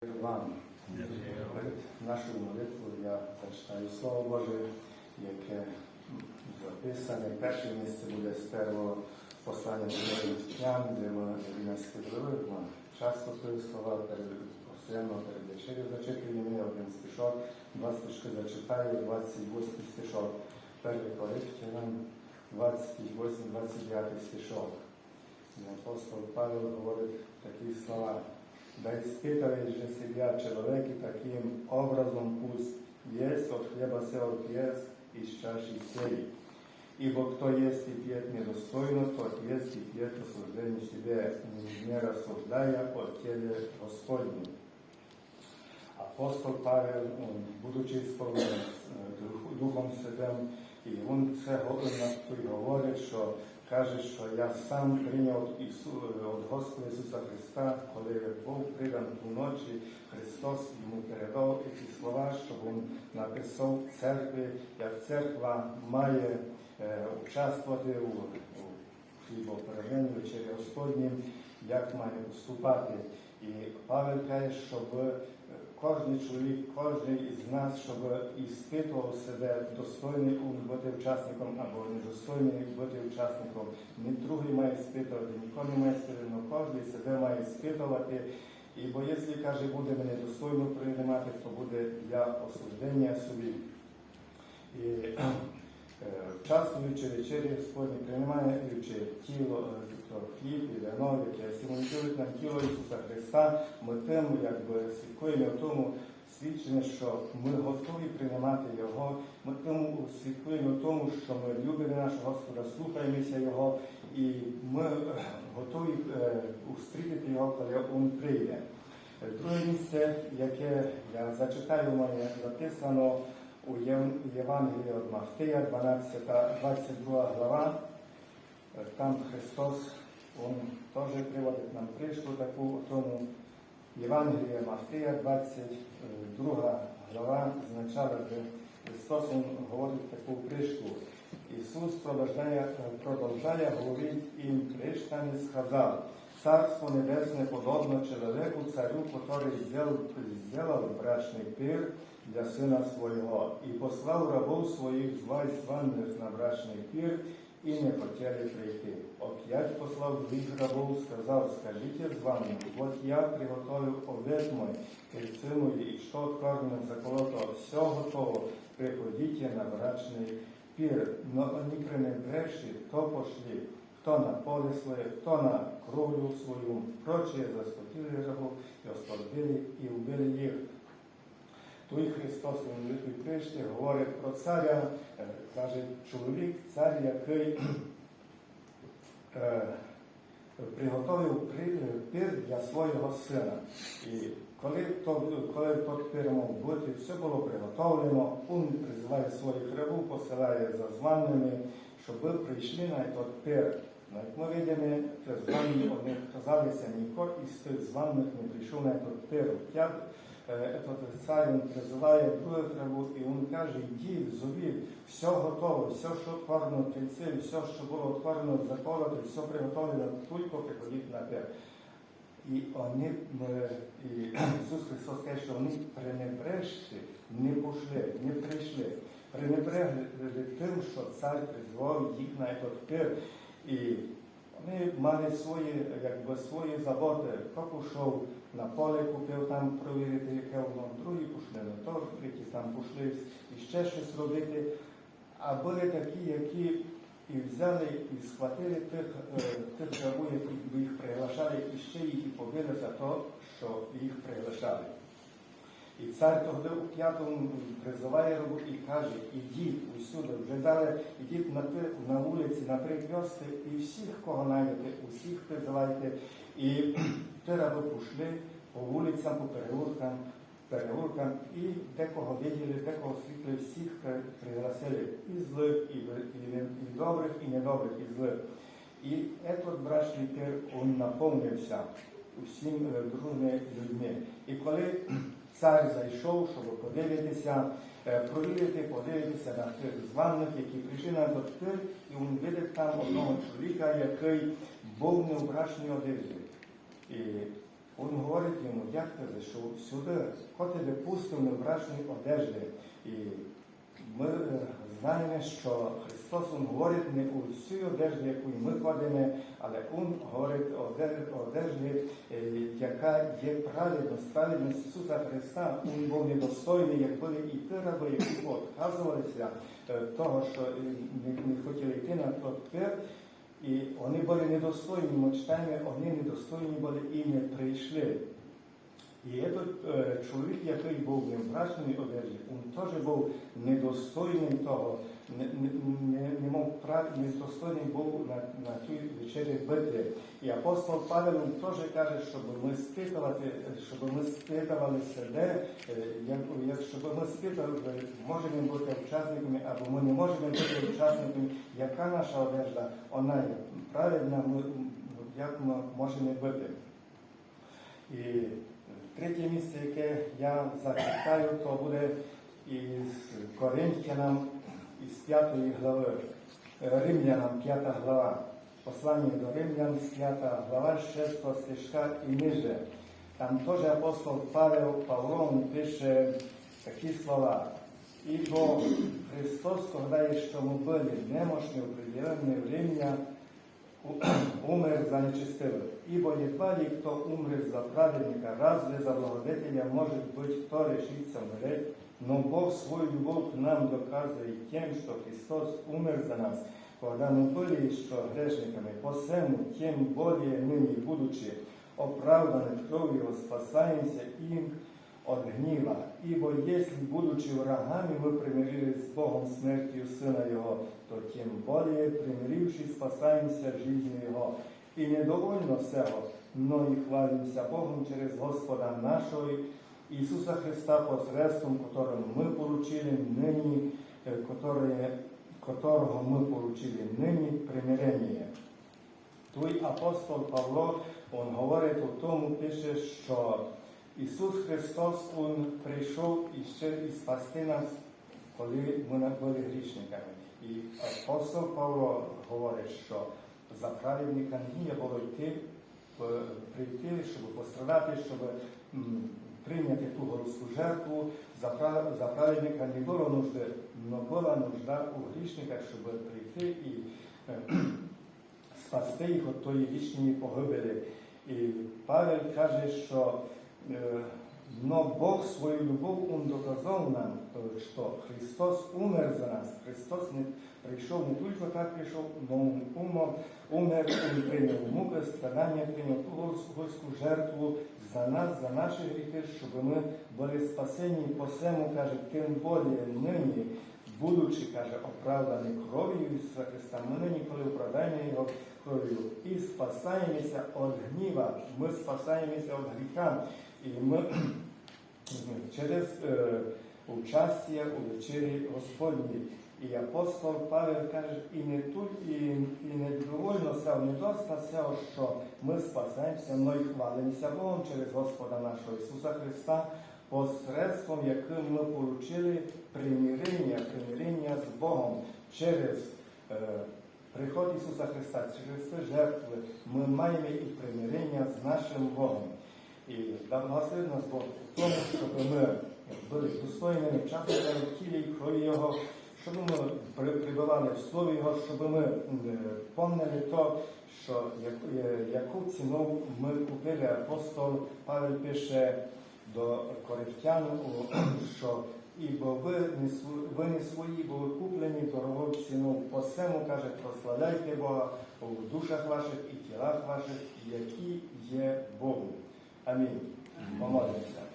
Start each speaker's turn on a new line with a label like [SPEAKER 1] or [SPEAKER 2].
[SPEAKER 1] вам. Перед нашою молитвою я зачитаю Слово Боже, яке записане. Перше місце буде з першого послання до Євангелістян, де ми 11 глави, ми часто свої слова постійно перед вечерю зачитуємо, один стишок, два стишки зачитаю, 28 стишок. Перший Коринфянам, 28-29 стишок. І Апостол Павел говорить такі слова. Да испытывай же себя, человек, и таким образом пусть есть от хлеба сел ест из чаши сей. Ибо кто ест и пьет недостойно, тот ест и пьет осуждение себе, не рассуждая о теле Господнем. Апостол Павел, будучи сповнений е, Духом Святим, і він це говорить, що каже, що я сам прийняв від Господа Ісуса Христа, коли був придан уночі, Христос йому передав ці слова, щоб він написав церкві, як церква має е, участвувати у, у хлібопраженні вечері Господнім, як має поступати. І Павел каже, щоб кожен чоловік, кожен із нас, щоб іспитував себе достойний бути учасником або недостойний бути учасником. Не другий має спитувати, ніхто не має спитувати, але кожен себе має спитувати. І бо якщо каже, буде мене достойно приймати, то буде для осуждення собі. І е, частуючи вечері Господні, приймаючи тіло, е, тобто хліб і вино, яке символізують нам тіло Ісуса Христа, ми тим якби свідкуємо тому свідчення, що ми готові приймати Його, ми тому свідкуємо тому, що ми любимо нашого Господа, слухаємося Його, і ми е, готові е, устрітити Його, коли Він прийде. Е, Друге місце, яке я зачитаю, має записано у Євангелії від Матфея, 12, 22 глава. Е, Там Христос, Он теж приводить нам прийшлу таку тому Євангелія Матфея, 22 глава, означає, де Христос він говорить таку прийшлу. Ісус продовжує, продовжує говорити їм прийштами, сказав, Царство Небесне подобно человеку, царю, который сделал, сделал брачный пир для сына своего, и послал рабов своих звать званых на брачный пир, и не хотели прийти. Опять послал других рабов, сказал, скажите званым, вот я приготовил обед мой, перцы мои, и что от кормленных заколото, все готово, приходите на брачный пир. Но они пренебрегши, то пошли, хто на поле своє, хто на кровлю свою, прочие заскотили рабов і оскорбили і вбили їх. Той Христос у молитві говорить про царя, е, каже, чоловік, цар, який е, приготовив при- пир для свого сина. І коли, то, коли тот пир мав бути, все було приготовлено, він призиває своїх рабів, посилає за званими, щоб прийшли на той пир. Як ми видимо, те звані вони казалися, ніхто із тих званих не прийшов на той пир. Е, этот цар він призиває других рабів, і він каже, йди, зови, все готово, все, що творено тельці, все, що було творено заколоти, все приготовлено, тільки приходіть на пир. І вони, е, і Ісус Христос каже, що вони пренебрежши, не пішли, не прийшли. Пренебрегли тим, що цар призвав їх на этот пир. І вони мали свої, якби, свої заботи. Хто пішов на поле, купив там провірити, яке воно, другі пішли на торг, треті там пішли і ще щось робити. А були такі, які і взяли і схватили тих, е, тих рабів, які їх приглашали, і ще їх і побили за те, що їх приглашали. І цар тоді у п'ятому призиває рабу і каже, ідіть усюди, вже дали, ідіть на, ти, на вулиці, на перекрестки, і всіх, кого знайдете, усіх призивайте. І ті раби пішли по вулицям, по переулкам, переулкам, і декого виділи, декого світли, всіх при- пригласили, і злих, і, і, і добрих, і недобрих, і злих. І этот брачний пир, він наповнився усім е, другими людьми. І коли цар зайшов, щоб подивитися, е, провірити, подивитися на тих званих, які прийшли на той і він видить там одного чоловіка, який був не в одежі. І він говорить йому, як ти зайшов сюди, хто тебе пустив невбрачної одежди. І ми е, знаємо, що Христос Він говорить не у всій одежді, яку ми ходимо, але Він говорить о яка є праведність, праведність Ісуса Христа. Він був недостойний, як були і ті раби, які відказувалися е, того, що е, не, хотіли йти на той пир, і вони були недостойні, ми читаємо, вони недостойні були і не прийшли. І этот е, чоловік, який був в мрачній одежі, він теж був недостойним того, не, не, не, мав прав, недостойний був на, на тій вечері бити. І апостол Павел теж каже, щоб ми спитувати, щоб ми спитували себе, е, як, як щоб ми спитували, можемо бути учасниками або ми не можемо бути учасниками, яка наша одежда, вона є правильна, ми, як ми можемо бути. І третє місце, яке я зачитаю, то буде із Коринфянам із 5 глави. Е, Римлянам 5 глава. Послання до Римлян з 5 глава 6 стишка і ниже. Там теж апостол Павел Павло він пише такі слова. Ибо Христос, когда еще мы были немощны, определенное время, у- умер за нечестивых. Ибо едва ли кто умрет за праведника, разве за благодетеля может быть кто решится умереть? Но Бог свою любовь к нам доказывает тем, что Христос умер за нас, когда мы были еще грешниками. Посему, тем более ныне, будучи оправданы кровью, спасаемся им от гніва. Ибо если, будучи врагами, мы примирились с Богом смертью Сына Его, то тем более, примирившись, спасаемся жизнью Его. И недовольно всего, но и хвалимся Богом через Господа нашего Иисуса Христа, посредством которого мы получили ныне, э, которые, которого мы получили ныне примирение. Той апостол Павло, він говорить у тому, пише, що Ісус Христос Він прийшов і ще і спасти нас, коли ми були грішниками. І апостол Павло говорить, що за праведника не було йти, е, прийти, щоб пострадати, щоб прийняти ту горську жертву. За, праведника не було нужди, але була нужда у грішниках, щоб прийти і е, спасти їх від тої вічної погибелі. І Павел каже, що но Бог свою любов Он доказав нам, е, що Христос умер за нас. Христос не прийшов не тільки так прийшов, но Он умер, умер, муки, страдання, прийняв ту горську- горську жертву за нас, за наші гріхи, щоб ми були спасені. По всему, каже, тим более нині, будучи, каже, оправдані кров'ю Ісуса Христа, ми нині, коли оправдаємо Його кров'ю, і спасаємося від гніва, ми спасаємося від гріха, і ми через е, участя у вечері Господній. І апостол Павел каже, і не тут, і, і не довольно сел, не сел, що ми спасаємося, й хвалимося Богом через Господа нашого Ісуса Христа, посредством яким ми получили примирення, примирення з Богом через е, приход Ісуса Христа, через жертви, ми маємо і примирення з нашим Богом. І да благословить нас Бог в тому, щоб ми були достойними в тілі крові Його, щоб ми при- прибували в Слові Його, щоб ми е, помнили то, що яку, е, ціну ми купили. Апостол Павел пише до Коринфян, що ібо ви не, ви не свої були куплені дорогою ціну. По всему, каже, прославляйте Бога у душах ваших і тілах ваших, які 감히반가的졌 습.